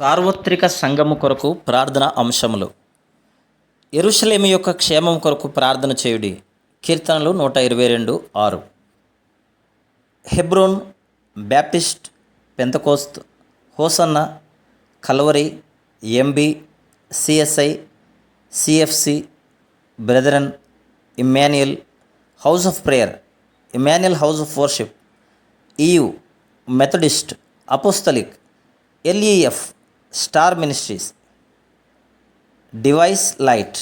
సార్వత్రిక సంఘము కొరకు ప్రార్థన అంశములు. ఎరుషలేమి యొక్క క్షేమం కొరకు ప్రార్థన చేయుడి. కీర్తనలు నూట ఇరవై రెండు ఆరు. Hebron Baptist Pentecost Hosanna Calvary MB CSI CFC Brethren Emmanuel house of prayer Emmanuel house of worship EU Methodist Apostolic LEF star ministries device light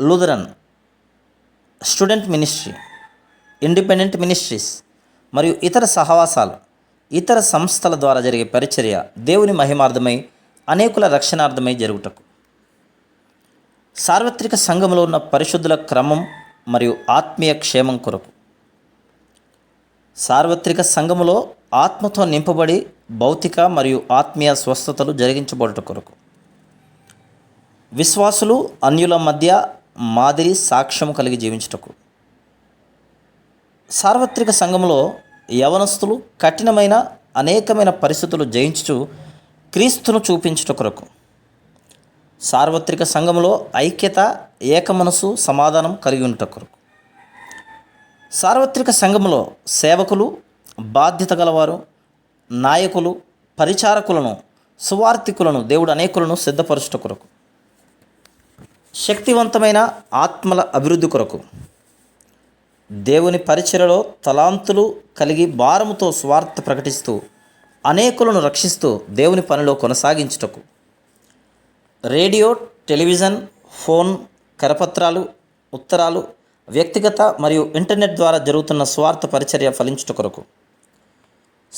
Lutheran student ministry independent ministries మరియు ఇతర సహవాసాలు ఇతర సంస్థల ద్వారా జరిగే పరిచర్య దేవుని మహిమార్థమై అనేకుల రక్షణార్థమై జరుగుటకు. సార్వత్రిక సంఘంలో ఉన్న పరిశుద్ధుల క్రమం మరియు ఆత్మీయ క్షేమం కొరకు. సార్వత్రిక సంఘములో ఆత్మతో నింపబడి భౌతిక మరియు ఆత్మీయ స్వస్థతలు జరిగించబడుట కొరకు. విశ్వాసులు అన్యుల మధ్య మాదిరి సాక్ష్యం కలిగి జీవించుటకు. సార్వత్రిక సంఘములో యవనస్తులు కఠినమైన అనేకమైన పరిస్థితులు జయించుచు క్రీస్తును చూపించుట కొరకు. సార్వత్రిక సంఘములో ఐక్యత ఏకమనసు సమాధానం కలిగి ఉంట కొరకు. సార్వత్రిక సంఘములో సేవకులు బాధ్యత గలవారు నాయకులు పరిచారకులను సువార్థికులను దేవుడు అనేకులను సిద్ధపరచుట కొరకు. శక్తివంతమైన ఆత్మల అభివృద్ధి కొరకు. దేవుని పరిచయలో తలాంతులు కలిగి భారముతో స్వార్థ ప్రకటిస్తూ అనేకులను రక్షిస్తూ దేవుని పనిలో కొనసాగించుటకు. రేడియో టెలివిజన్ ఫోన్ కరపత్రాలు ఉత్తరాలు వ్యక్తిగత మరియు ఇంటర్నెట్ ద్వారా జరుగుతున్న స్వార్థ పరిచర్య ఫలించుట కొరకు.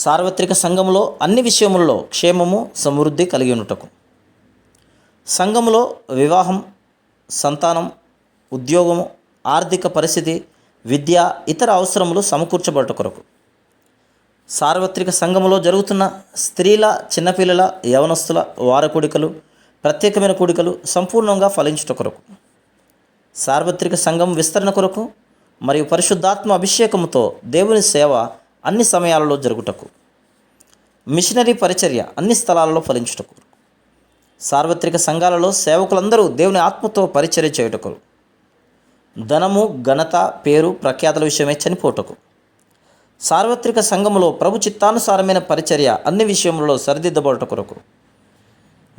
సార్వత్రిక సంఘములో అన్ని విషయములలో క్షేమము సమృద్ధి కలిగి ఉండటకు. సంఘములో వివాహం సంతానం ఉద్యోగము ఆర్థిక పరిస్థితి విద్య ఇతర అవసరములు సమకూర్చబడట కొరకు. సార్వత్రిక సంఘములో జరుగుతున్న స్త్రీల చిన్నపిల్లల యవనస్తుల వార కూడికలు ప్రత్యేకమైన కూడికలు సంపూర్ణంగా ఫలించుట కొరకు. సార్వత్రిక సంఘం విస్తరణ కొరకు మరియు పరిశుద్ధాత్మ అభిషేకముతో దేవుని సేవ అన్ని సమయాలలో జరుగుటకు. మిషనరీ పరిచర్య అన్ని స్థలాలలో ఫలించుటకు. సార్వత్రిక సంఘాలలో సేవకులందరూ దేవుని ఆత్మతో పరిచర్య చేయుటకు. ధనము ఘనత పేరు ప్రఖ్యాతల విషయమై చనిపోటకు. సార్వత్రిక సంఘములో ప్రభు చిత్తానుసారమైన పరిచర్య అన్ని విషయములలో సరిదిద్దబడట కొరకు.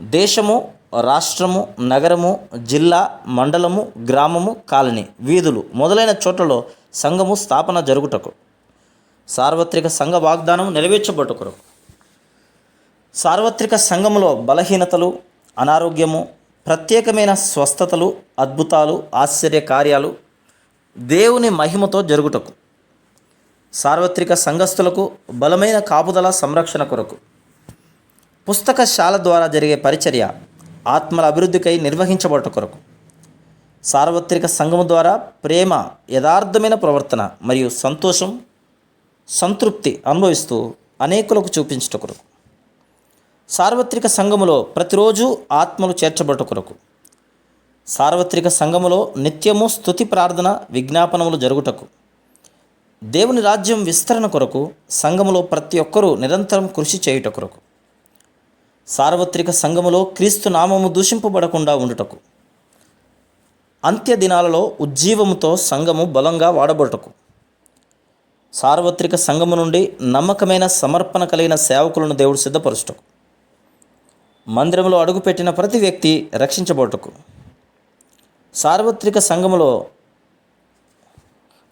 దేశము రాష్ట్రము నగరము జిల్లా మండలము గ్రామము కాలనీ వీధులు మొదలైన చోట్లలో సంఘము స్థాపన జరుగుటకు. సార్వత్రిక సంఘ వాగ్దానం నెరవేర్చబట్టు కొరకు సార్వత్రిక సంఘములో బలహీనతలు అనారోగ్యము ప్రత్యేకమైన స్వస్థతలు అద్భుతాలు ఆశ్చర్య కార్యాలు దేవుని మహిమతో జరుగుటకు సార్వత్రిక సంఘస్థులకు బలమైన కాపుదల సంరక్షణ కొరకు. పుస్తకశాల ద్వారా జరిగే పరిచర్య ఆత్మల అభివృద్ధికై నిర్వహించబడట కొరకు. సార్వత్రిక సంఘము ద్వారా ప్రేమ యథార్థమైన ప్రవర్తన మరియు సంతోషం సంతృప్తి అనుభవిస్తూ అనేకులకు చూపించుట కొరకు. సార్వత్రిక సంఘములో ప్రతిరోజు ఆత్మలు చేర్చబడట కొరకు. సార్వత్రిక సంఘములో నిత్యము స్తుతి ప్రార్థన విజ్ఞాపనములు జరుగుటకు. దేవుని రాజ్యం విస్తరణ కొరకు సంఘములో ప్రతి ఒక్కరూ నిరంతరం కృషి చేయుట కొరకు. సార్వత్రిక సంఘములో క్రీస్తు నామము దూషింపబడకుండా ఉండుటకు. అంత్య దినాలలో ఉజ్జీవముతో సంఘము బలంగా వాడబడుటకు. సార్వత్రిక సంఘము నుండి నమ్మకమైన సమర్పణ కలిగిన సేవకులను దేవుడు సిద్ధపరచుటకు. మందిరంలో అడుగుపెట్టిన ప్రతి వ్యక్తి రక్షించబడుటకు. సార్వత్రిక సంఘములో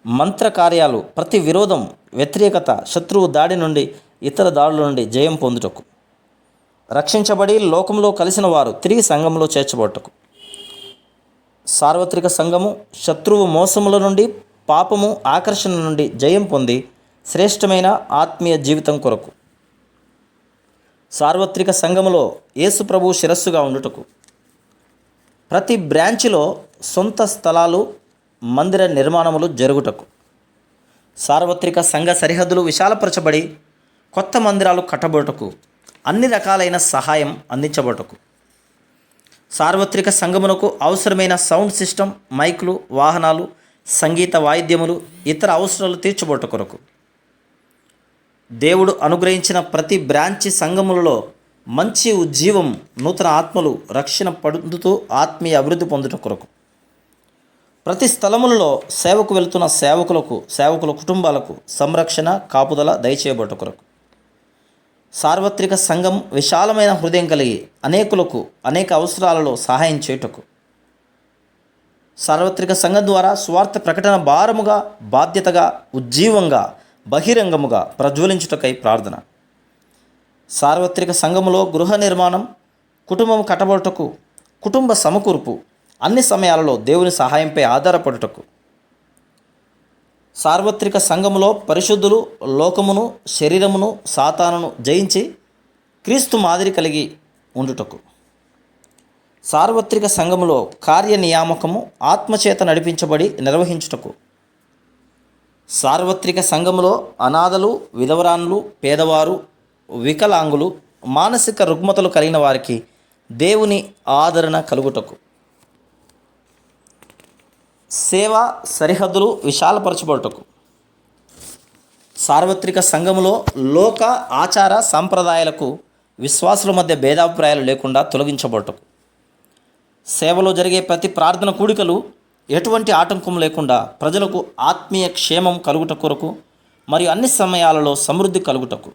మంత్ర కార్యాలు ప్రతి విరోధం వ్యతిరేకత శత్రువు దాడి నుండి ఇతర దాడుల నుండి జయం పొందుటకు. రక్షించబడి లోకంలో కలిసిన వారు తిరిగి సంఘంలో చేర్చబడటకు. సార్వత్రిక సంఘము శత్రువు మోసముల నుండి పాపము ఆకర్షణ నుండి జయం పొంది శ్రేష్టమైన ఆత్మీయ జీవితం కొరకు. సార్వత్రిక సంఘములో యేసు ప్రభు శిరస్సుగా ఉండుటకు. ప్రతి బ్రాంచిలో సొంత స్థలాలు మందిర నిర్మాణములు జరుగుటకు. సార్వత్రిక సంఘ సరిహద్దులు విశాలపరచబడి కొత్త మందిరాలు కట్టబడుటకు అన్ని రకాలైన సహాయం అందించబడుటకు. సార్వత్రిక సంఘమునకు అవసరమైన సౌండ్ సిస్టమ్ మైకులు వాహనాలు సంగీత వాయిద్యములు ఇతర అవసరాలు తీర్చబోట కొరకు. దేవుడు అనుగ్రహించిన ప్రతి బ్రాంచి సంఘములలో మంచి ఉజ్జీవం నూతన ఆత్మలు రక్షణ పొందుతూ ఆత్మీయ అభివృద్ధి పొందుట కొరకు. ప్రతి స్థలములలో సేవకు వెళుతున్న సేవకులకు సేవకుల కుటుంబాలకు సంరక్షణ కాపుదల దయచేయబోట కొరకు. సార్వత్రిక సంఘం విశాలమైన హృదయం కలిగి అనేకులకు అనేక అవసరాలలో సహాయం చేయుటకు. సార్వత్రిక సంఘం ద్వారా స్వార్థ ప్రకటన భారముగా బాధ్యతగా ఉజ్జీవంగా బహిరంగముగా ప్రజ్వలించుటకై ప్రార్థన. సార్వత్రిక సంఘములో గృహ నిర్మాణం కుటుంబం కట్టబడుటకు కుటుంబ సమకూర్పు అన్ని సమయాలలో దేవుని సహాయంపై ఆధారపడుటకు. సార్వత్రిక సంఘములో పరిశుద్ధులు లోకమును శరీరమును సాతానును జయించి క్రీస్తు మాదిరి కలిగి ఉండుటకు. సార్వత్రిక సంఘములో కార్యనియామకము ఆత్మచేత నడిపించబడి నిర్వహించుటకు. సార్వత్రిక సంఘములో అనాథలు విధవరాన్లు పేదవారు వికలాంగులు మానసిక రుగ్మతలు కలిగిన వారికి దేవుని ఆదరణ కలుగుటకు. సేవ సరిహద్దులు విశాలపరచబడుటకు. సార్వత్రిక సంఘములో లోక ఆచార సాంప్రదాయాలకు విశ్వాసుల మధ్య భేదాభిప్రాయాలు లేకుండా తొలగించబడుటకు. సేవలో జరిగే ప్రతి ప్రార్థన కూడికలు ఎటువంటి ఆటంకం లేకుండా ప్రజలకు ఆత్మీయ క్షేమం కలుగుట కొరకు మరియు అన్ని సమయాలలో సమృద్ధి కలుగుటకు.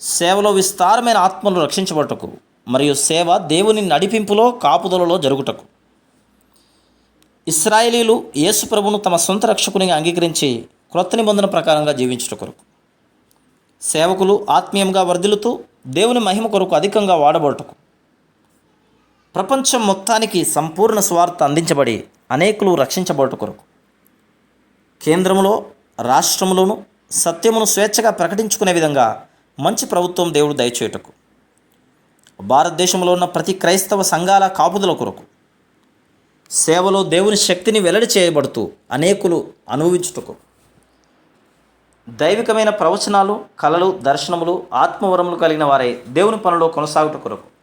సేవలో విస్తారమైన ఆత్మలు రక్షించబడుటకు మరియు సేవ దేవుని నడిపింపులో కాపుదలలో జరుగుటకు. ఇస్రాయేలీలు యేసు ప్రభును తమ సొంత రక్షకునిగా అంగీకరించి క్రొత్త నిబంధన ప్రకారంగా జీవించుట కొరకు. సేవకులు ఆత్మీయంగా వర్ధిల్లుతూ దేవుని మహిమ కొరకు అధికంగా వాడబడుటకు. ప్రపంచం మొత్తానికి సంపూర్ణ స్వార్థ అందించబడి అనేకులు రక్షించబడుట కొరకు. కేంద్రములో రాష్ట్రములోను సత్యమును స్వేచ్ఛగా ప్రకటించుకునే విధంగా మంచి ప్రభుత్వం దేవుడు దయచేయుటకు భారతదేశంలో ఉన్న ప్రతి క్రైస్తవ సంఘాల కాపుదల కొరకు సేవలో దేవుని శక్తిని వెల్లడి చేయబడుతూ అనేకులు అనుభవించుటకు. దైవికమైన ప్రవచనాలు కళలు దర్శనములు ఆత్మవరములు కలిగిన వారే దేవుని పనిలో కొనసాగుట కొరకు.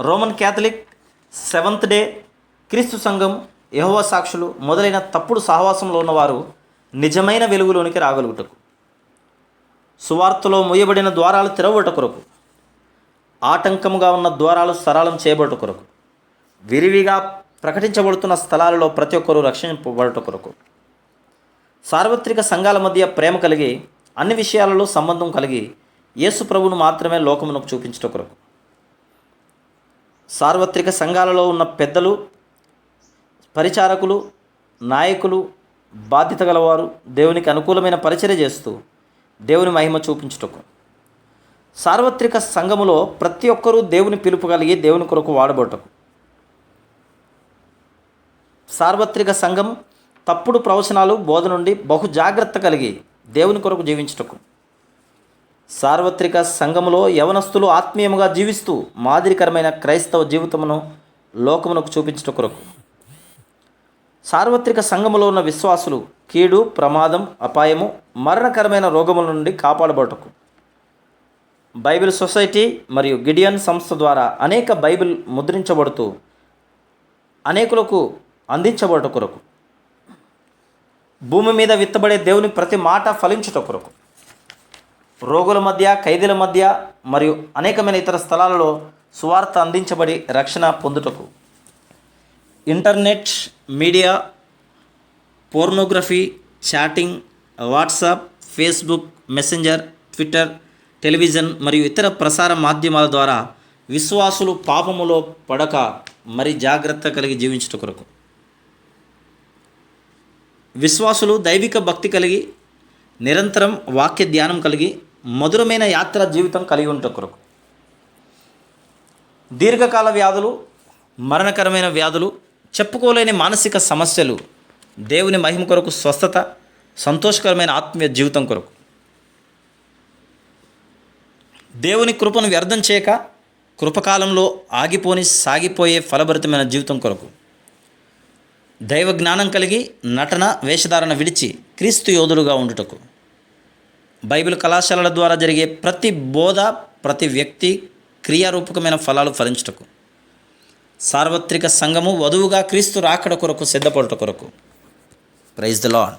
రోమన్ క్యాథలిక్ సెవెంత్ డే క్రీస్తు సంఘం యహోవ సాక్షులు మొదలైన తప్పుడు సహవాసంలో ఉన్నవారు నిజమైన వెలుగులోనికి రాగలుగుటకు సువార్తలో మూయబడిన ద్వారాలు తెరవట కొరకు ఆటంకముగా ఉన్న ద్వారాలు సరళం చేయబడుట కొరకు విరివిగా ప్రకటించబడుతున్న స్థలాలలో ప్రతి ఒక్కరూ రక్షింపబడుట కొరకు. సార్వత్రిక సంఘాల మధ్య ప్రేమ కలిగి అన్ని విషయాలలో సంబంధం కలిగి యేసు ప్రభును మాత్రమే లోకమునకు చూపించట కొరకు. సార్వత్రిక సంఘాలలో ఉన్న పెద్దలు పరిచారకులు నాయకులు బాధ్యత గలవారు దేవునికి అనుకూలమైన పరిచర్య చేస్తూ దేవుని మహిమ చూపించుటకు. సార్వత్రిక సంఘములో ప్రతి ఒక్కరూ దేవుని పిలుపు కలిగి దేవుని కొరకు వాడబోటకు సార్వత్రిక సంఘం తప్పుడు ప్రవచనాలు బోధ నుండి బహు జాగ్రత్త కలిగి దేవుని కొరకు జీవించుటకు. సార్వత్రిక సంఘములో యవనస్తులు ఆత్మీయముగా జీవిస్తూ మాదిరికరమైన క్రైస్తవ జీవితమును లోకమునకు చూపించుట కొరకు. సార్వత్రిక సంఘములో ఉన్న విశ్వాసులు కీడు ప్రమాదం అపాయము మరణకరమైన రోగముల నుండి కాపాడబడటకు. బైబిల్ సొసైటీ మరియు గిడియన్ సంస్థ ద్వారా అనేక బైబిల్ ముద్రించబడుతూ అనేకులకు అందించబడట కొరకు. భూమి మీద విత్తబడే దేవుని ప్రతి మాట ఫలించుట కొరకు. రోగుల మధ్య ఖైదీల మధ్య మరియు అనేకమైన ఇతర స్థలాలలో సువార్త అందించబడి రక్షణ పొందుటకు. Internet media pornography chatting WhatsApp Facebook Messenger Twitter television మరియు ఇతర ప్రసార మాధ్యమాల ద్వారా విశ్వాసులు పాపములో పడక మరి జాగ్రత్త కలిగి జీవించుట కొరకు. విశ్వాసులు దైవిక భక్తి కలిగి నిరంతరం వాక్య ధ్యానం కలిగి మధురమైన యాత్ర జీవితం కలిగి ఉంట కొరకు. దీర్ఘకాల వ్యాధులు మరణకరమైన వ్యాధులు చెప్పుకోలేని మానసిక సమస్యలు దేవుని మహిమ కొరకు స్వస్థత సంతోషకరమైన ఆత్మీయ జీవితం కొరకు. దేవుని కృపను వ్యర్థం చేయక కృపకాలంలో ఆగిపోని సాగిపోయే ఫలభరితమైన జీవితం కొరకు. దైవ జ్ఞానం కలిగి నటన వేషధారణ విడిచి క్రీస్తు యోధులుగా ఉండుటకు. బైబిల్ కళాశాలల ద్వారా జరిగే ప్రతి బోధ ప్రతి వ్యక్తి క్రియారూపకమైన ఫలాలు ఫలించటకు సార్వత్రిక సంఘము వధువుగా క్రీస్తు రాకడ కొరకు సిద్ధపడుట కొరకు. Praise the lord